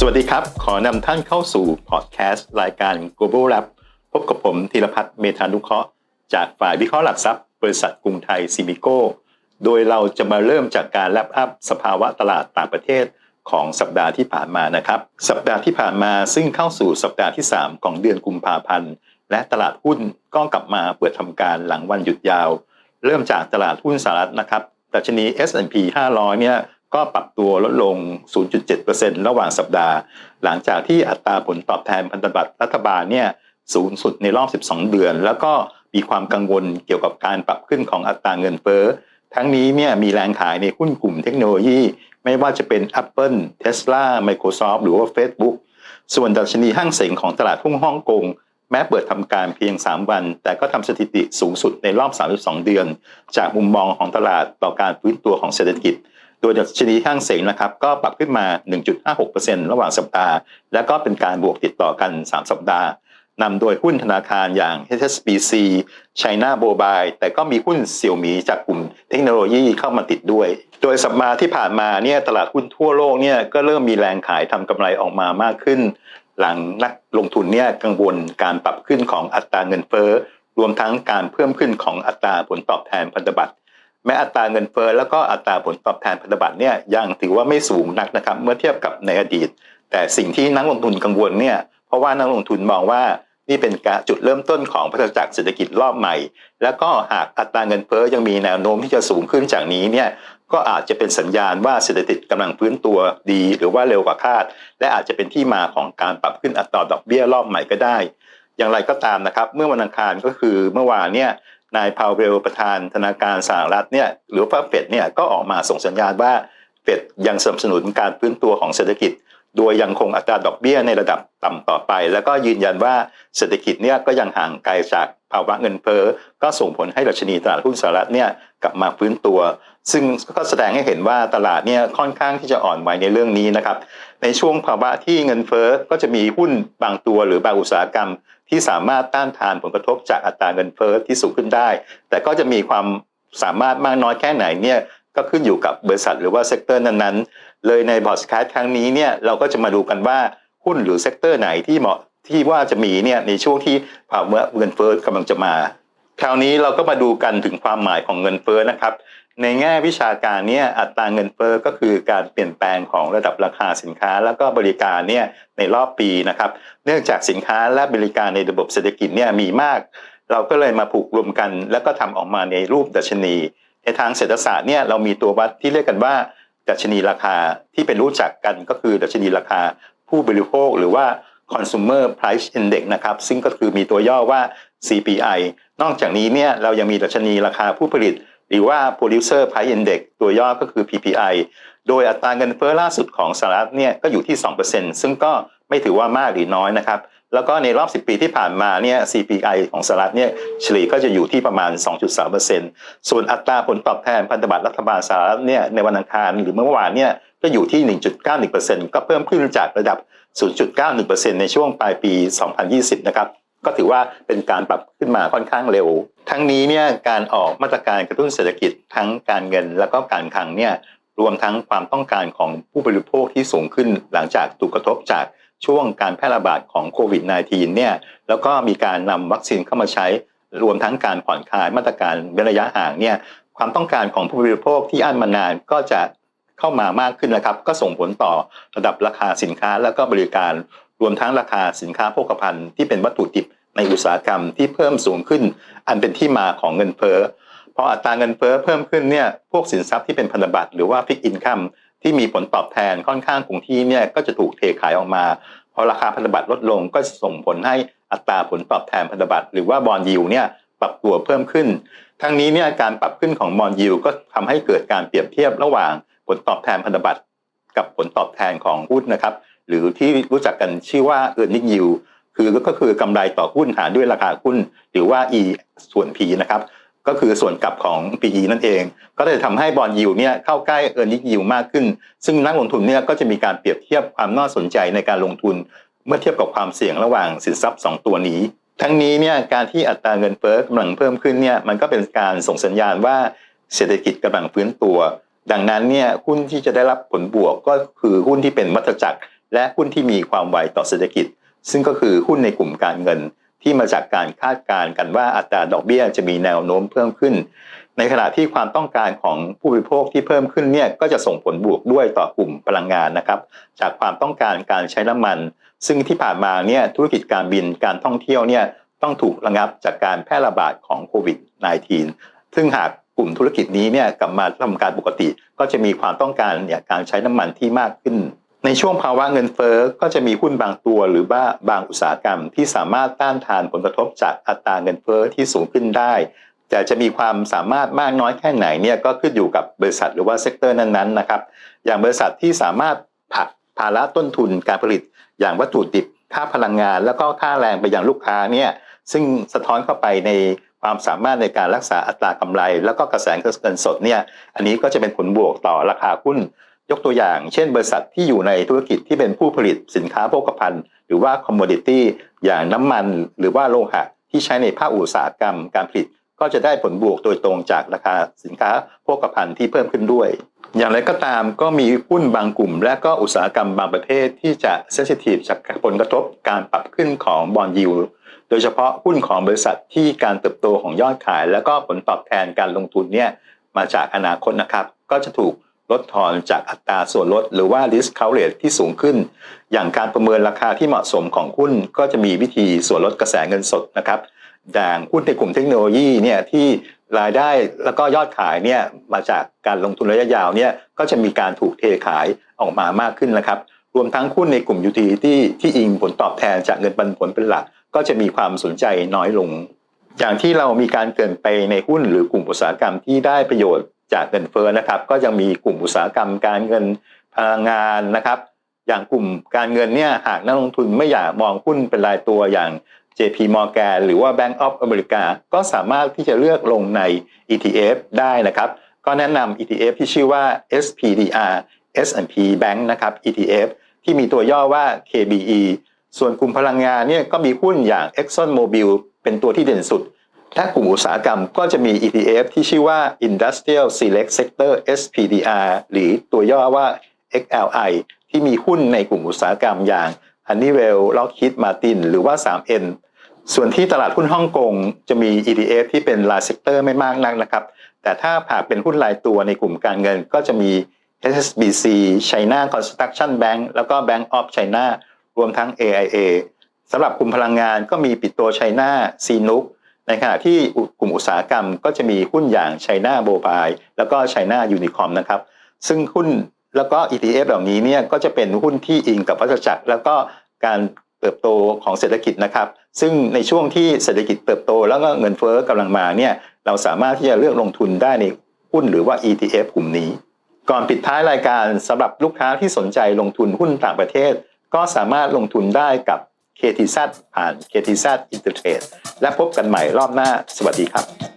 สวัสดีครับ ขอนำท่านเข้าสู่พอดแคสต์รายการ Global Lab พบกับผมธีรพัฒน์เมธานุเคราะห์จากฝ่ายวิเคราะห์หลักทรัพย์ บริษัทกรุงไทยซิมิโก้ โดยเราจะมาเริ่มจากการแลปอัพสภาวะตลาดต่างประเทศของสัปดาห์ที่ผ่านมานะครับ สัปดาห์ที่ผ่านมาซึ่งเข้าสู่สัปดาห์ที่ 3 ของเดือนกุมภาพันธ์ และตลาดหุ้นก็กลับมาเปิดทำการหลังวันหยุดยาว เริ่มจากตลาดหุ้นสหรัฐนะครับดัชนี S&P 500 เนี่ย ก็ปรับตัวลดลง 0.7%ระหว่างสัปดาห์ หลังจากที่อัตราผลตอบแทนพันธบัตรรัฐบาลเนี่ยสูงสุดในรอบ 12 เดือน แล้วก็มีความกังวลเกี่ยวกับการปรับขึ้นของอัตราเงินเฟ้อ ทั้งนี้เนี่ยมีแรงขายในหุ้นกลุ่มเทคโนโลยี ไม่ว่าจะเป็น Apple, Tesla, Microsoft หรือว่า Facebook ส่วนดัชนีห้างเสงของตลาดหุ้นฮ่องกงแม้เปิดทำการเพียง 3 วัน แต่ก็ทำสถิติสูงสุดในรอบ 32 เดือน จากมุมมองของตลาดต่อการฟื้นตัวของเศรษฐกิจ ยดัชนีห้างเสงนะครับก็ปรับขึ้นมา 1.56%ระหว่างสัปดาห์ และก็เป็นการบวกติดต่อกัน 3 สัปดาห์นำโดยหุ้นธนาคารอย่าง HSBC China Mobile แต่ก็มีหุ้นเสี่ยวหมีจากกลุ่มเทคโนโลยีเข้ามาติดด้วย โดยสัปดาห์ที่ผ่านมาเนี่ยตลาดหุ้นทั่วโลกเนี่ยก็เริ่มมีแรงขายทำกำไรออกมามากขึ้น หลังนักลงทุนเนี่ยกังวลการปรับขึ้นของอัตราเงินเฟ้อรวมทั้งการเพิ่มขึ้นของอัตราผลตอบแทนพันธบัตร แม้อัตราเงินเฟ้อแล้วก็อัตราผลตอบแทนพันธบัตรเนี่ยยังถือว่าไม่สูงนักนะครับเมื่อเทียบกับในอดีต แต่สิ่งที่นักลงทุนกังวลเนี่ยเพราะว่านักลงทุนมองว่านี่เป็นการจุดเริ่มต้นของพัฒนาจักรเศรษฐกิจรอบใหม่ แล้วก็หากอัตราเงินเฟ้อยังมีแนวโน้มที่จะสูงขึ้นจากนี้เนี่ยก็อาจจะเป็นสัญญาณว่าเศรษฐกิจกำลังฟื้นตัวดี หรือว่าเร็วกว่าคาด และอาจจะเป็นที่มาของการปรับขึ้นอัตราดอกเบี้ยรอบใหม่ก็ได้ อย่างไรก็ตามนะครับ เมื่อวันอังคารก็คือเมื่อวานเนี่ย นายพาวเวลประธานธนาคารสหรัฐเนี่ยหรือว่าเฟดเนี่ยก็ออกมาส่งสัญญาณว่าเฟดยังสนับสนุนการฟื้นตัวของเศรษฐกิจ โดยยังคงอัตราดอกเบี้ยในระดับต่ำต่อไป แล้วก็ยืนยันว่าเศรษฐกิจเนี่ยก็ยังห่างไกลจากภาวะเงินเฟ้อก็ส่งผลให้ดัชนีตลาดหุ้นสหรัฐเนี่ยกลับมาฟื้นตัว ซึ่งก็แสดงให้เห็นว่าตลาดเนี่ยค่อนข้างที่จะอ่อนไหวในเรื่องนี้นะครับ ในช่วงภาวะที่เงินเฟ้อก็จะมีหุ้นบางตัวหรือบางอุตสาหกรรม ที่สามารถต้านทานผลกระทบจากอัตราเงินเฟ้อที่สูงขึ้นได้ แต่ก็จะมีความสามารถมากน้อยแค่ไหนเนี่ยก็ขึ้นอยู่กับบริษัทหรือว่าเซกเตอร์นั้นๆ เลยในบอร์ดแคสครั้งนี้เนี่ยเราก็จะมาดูกันว่าหุ้นหรือเซกเตอร์ไหนที่เหมาะที่ว่าจะมีเนี่ยในช่วงที่ภาวะเงินเฟ้อกำลังจะมา คราวนี้เราก็มาดูกันถึงความหมายของเงินเฟ้อนะครับ ในแง่วิชาการเนี่ยอัตราเงินเฟ้อก็คือการเปลี่ยนแปลงของระดับราคาสินค้า แล้วก็บริการเนี่ยในรอบปีนะครับ เนื่องจากสินค้าและบริการในระบบเศรษฐกิจเนี่ยมีมาก เราก็เลยมาผูกรวมกัน แล้วก็ทำออกมาในรูปดัชนี ในทางเศรษฐศาสตร์เนี่ยเรามีตัววัดที่เรียกกันว่าดัชนีราคาที่เป็นรู้จักกันก็คือดัชนีราคาผู้บริโภคหรือว่า consumer price index นะครับซึ่งก็คือมีตัวย่อว่า CPI นอกจากนี้เนี่ยเรายังมีดัชนีราคาผู้ผลิต หรือว่า producer price index ตัวย่อก็คือ PPI โดยอัตราเงินเฟ้อล่าสุดของสหรัฐเนี่ยก็อยู่ที่ 2%ซึ่งก็ไม่ถือว่ามากหรือน้อยนะครับ แล้วก็ในรอบ 10 ปีที่ผ่านมาเนี่ย CPI ของสหรัฐเนี่ยเฉลี่ยก็จะอยู่ที่ประมาณ 2.3%ส่วนอัตราผลตอบแทนพันธบัตรรัฐบาลสหรัฐเนี่ยในวันอังคารหรือเมื่อวานเนี่ยก็อยู่ที่ 1.91%ก็เพิ่มขึ้นจากระดับ 0.91%ในช่วงปลายปี 2020 นะครับ ก็ถือว่าเป็นการปรับขึ้นมาค่อนข้างเร็ว ทั้งนี้เนี่ยการออกมาตรการกระตุ้นเศรษฐกิจทั้งการเงินและก็การคลังเนี่ยรวมทั้งความต้องการของผู้บริโภคที่สูงขึ้นหลังจากถูกกระทบจากช่วงการแพร่ระบาดของโควิด -19 เนี่ยแล้วก็มีการนำวัคซีนเข้ามาใช้ รวมทั้งการผ่อนคลายมาตรการเว้นระยะห่างเนี่ยความต้องการของผู้บริโภคที่อั้นมานานก็จะ เข้ามามากขึ้นนะครับ ก็ส่งผลต่อระดับราคาสินค้าและก็บริการรวมทั้งราคาสินค้าโภคภัณฑ์ที่เป็นวัตถุดิบในอุตสาหกรรมที่เพิ่มสูงขึ้น อันเป็นที่มาของเงินเฟ้อพออัตราเงินเฟ้อเพิ่มขึ้นเนี่ยพวกสินทรัพย์ที่เป็นพันธบัตรหรือว่าฟิกอินคัมที่มีผลตอบแทนค่อนข้างคงที่เนี่ยก็จะถูกเทขายออกมา พอราคาพันธบัตรลดลงก็ส่งผลให้อัตราผลตอบแทนพันธบัตรหรือว่าบอลยิวเนี่ยปรับตัวเพิ่มขึ้น ทั้งนี้เนี่ยการปรับขึ้นของบอลยิวก็ทำให้เกิดการเปรียบเทียบระหว่าง ผลตอบแทนพันธบัตรกับผลตอบแทนของหุ้นนะครับ หรือที่รู้จักกันชื่อว่า earning yield คือก็คือกำไรต่อหุ้นหารด้วยราคาหุ้น หรือว่า e ส่วน p นะครับก็คือส่วนกลับของ PE นั่นเอง ก็จะทำให้บอลยิวเนี่ยเข้าใกล้ earning yield มากขึ้น ซึ่งนักลงทุนเนี่ยก็จะมีการเปรียบเทียบความน่าสนใจในการลงทุน เมื่อเทียบกับความเสี่ยงระหว่างสินทรัพย์ 2 ตัวนี้ ทั้งนี้เนี่ยการที่อัตราเงินเฟ้อกำลังเพิ่มขึ้นเนี่ยมันก็เป็นการส่งสัญญาณว่าเศรษฐกิจกำลังฟื้นตัว ดังนั้นเนี่ยหุ้นที่จะได้รับผลบวกก็คือหุ้นที่เป็นวัฏจักร และหุ้นที่มีความไวต่อเศรษฐกิจ ซึ่งก็คือหุ้นในกลุ่มการเงินที่มาจากการคาดการณ์กันว่าอัตราดอกเบี้ยจะมีแนวโน้มเพิ่มขึ้น ในขณะที่ความต้องการของผู้บริโภคที่เพิ่มขึ้นเนี่ยก็จะส่งผลบวกด้วยต่อกลุ่มพลังงานนะครับ จากความต้องการการใช้น้ำมัน ซึ่งที่ผ่านมาเนี่ยธุรกิจการบินการท่องเที่ยวเนี่ยต้องถูกระงับจากการแพร่ระบาดของโควิด -19 ซึ่งหาก กลุ่มธุรกิจนี้เนี่ยกลับมาทำการปกติ ก็จะมีความต้องการเนี่ยการใช้น้ำมันที่มากขึ้น ในช่วงภาวะเงินเฟ้อก็จะมีหุ้นบางตัวหรือว่าบางอุตสาหกรรมที่สามารถต้านทานผลกระทบจากอัตราเงินเฟ้อที่สูงขึ้นได้แต่จะมีความสามารถมากน้อยแค่ไหนเนี่ยก็ขึ้นอยู่กับบริษัทหรือว่าเซกเตอร์นั้นๆนะครับอย่างบริษัทที่สามารถผลักภาระต้นทุนการผลิต อย่างวัตถุดิบค่าพลังงาน แล้วก็ค่าแรงไปยังลูกค้าเนี่ยซึ่งสะท้อนเข้าไปใน ความสามารถในการรักษาอัตรากำไร แล้วก็กระแสเงินสดเนี่ยอันนี้ก็จะเป็นผลบวกต่อราคาหุ้นยกตัวอย่าง เช่น บริษัทที่อยู่ในธุรกิจที่เป็นผู้ผลิตสินค้าโภคภัณฑ์ หรือว่าคอมม o ดิตี้อย่างน้ำมัน หรือว่าโลหะที่ใช้ในภาคอุตสาหกรรมการผลิต ก็จะได้ผลบวกโดยตรงจากราคาสินค้าโภคภัณฑ์ที่เพิ่มขึ้นด้วย อย่างไรก็ตามก็มีหุ้นบางกลุ่ม และก็อุตสาหกรรมบางประเภทที่จะเซนซิทีฟจากผลกระทบการปรับขึ้นของบอลยู โดยเฉพาะหุ้นของบริษัทที่การเติบโตของยอดขาย และก็ผลตอบแทนการลงทุนเนี่ยมาจากอนาคตนะครับ ก็จะถูกลดทอนจากอัตราส่วนลด หรือว่า discount rate ที่สูงขึ้น อย่างการประเมินราคาที่เหมาะสมของหุ้นก็จะมีวิธีส่วนลดกระแสเงินสดนะครับอย่างหุ้นในกลุ่มเทคโนโลยีเนี่ยที่รายได้แล้วก็ยอดขายเนี่ยมาจากการลงทุนระยะยาวเนี่ยก็จะมีการถูกเทขายออกมามากขึ้นนะครับ รวมทั้งหุ้นในกลุ่ม utility ที่อิงผลตอบแทนจากเงินปันผลเป็นหลัก ก็จะมีความสนใจน้อยลง อย่างที่เรามีการเกินไปในหุ้นหรือกลุ่มอุตสาหกรรมที่ได้ประโยชน์จากเงินเฟ้อนะครับ ก็ยังมีกลุ่มอุตสาหกรรมการเงินพลังงานนะครับ อย่างกลุ่มการเงินเนี่ยหากนักลงทุนไม่อยากมองหุ้นเป็นรายตัวอย่าง JP Morgan หรือว่า Bank of America ก็สามารถที่จะเลือกลงใน ETF ได้นะครับ ก็แนะนำ ETF ที่ชื่อว่า SPDR S&P Bank นะครับ ETF ที่มีตัวย่อว่า KBE ส่วนกลุ่มพลังงานเนี่ยก็มีหุ้นอย่าง Exxon Mobil เป็นตัวที่เด่นสุด ถ้ากลุ่มอุตสาหกรรมก็จะมี ETF ที่ชื่อว่า Industrial Select Sector SPDR หรือตัวย่อว่า XLI ที่มีหุ้นในกลุ่มอุตสาหกรรมอย่าง Honeywell Lockheed Martin หรือว่า 3M ส่วนที่ตลาดหุ้นฮ่องกงจะมี ETF ที่เป็นรายเซกเตอร์ไม่มากนักนะครับ แต่ถ้าหากเป็นหุ้นรายตัวในกลุ่มการเงินก็จะมี HSBC China Construction Bank แล้วก็ Bank of China รวมทั้ง AIA สำหรับกลุ่มพลังงานก็มีปิโตรไชน่าซีนุกในขณะที่กลุ่มอุตสาหกรรมก็จะมีหุ้นอย่างไชน่าโบบายแล้วก็ไชน่ายูนิคอมนะครับ ซึ่งหุ้นแล้วก็ ETF เหล่านี้เนี่ยก็จะเป็นหุ้นที่อิงกับวัฏจักร แล้วก็การเติบโตของเศรษฐกิจนะครับ ซึ่งในช่วงที่เศรษฐกิจเติบโต แล้วก็เงินเฟ้อกำลังมาเนี่ยเราสามารถที่จะเลือกลงทุนได้ในหุ้นหรือว่า ETF กลุ่มนี้ ก่อนปิดท้ายรายการสำหรับลูกค้าที่สนใจลงทุนหุ้นต่างประเทศ ก็สามารถลงทุนได้กับ KTZ ผ่าน KTZ Intertrade และพบกันใหม่รอบหน้า สวัสดีครับ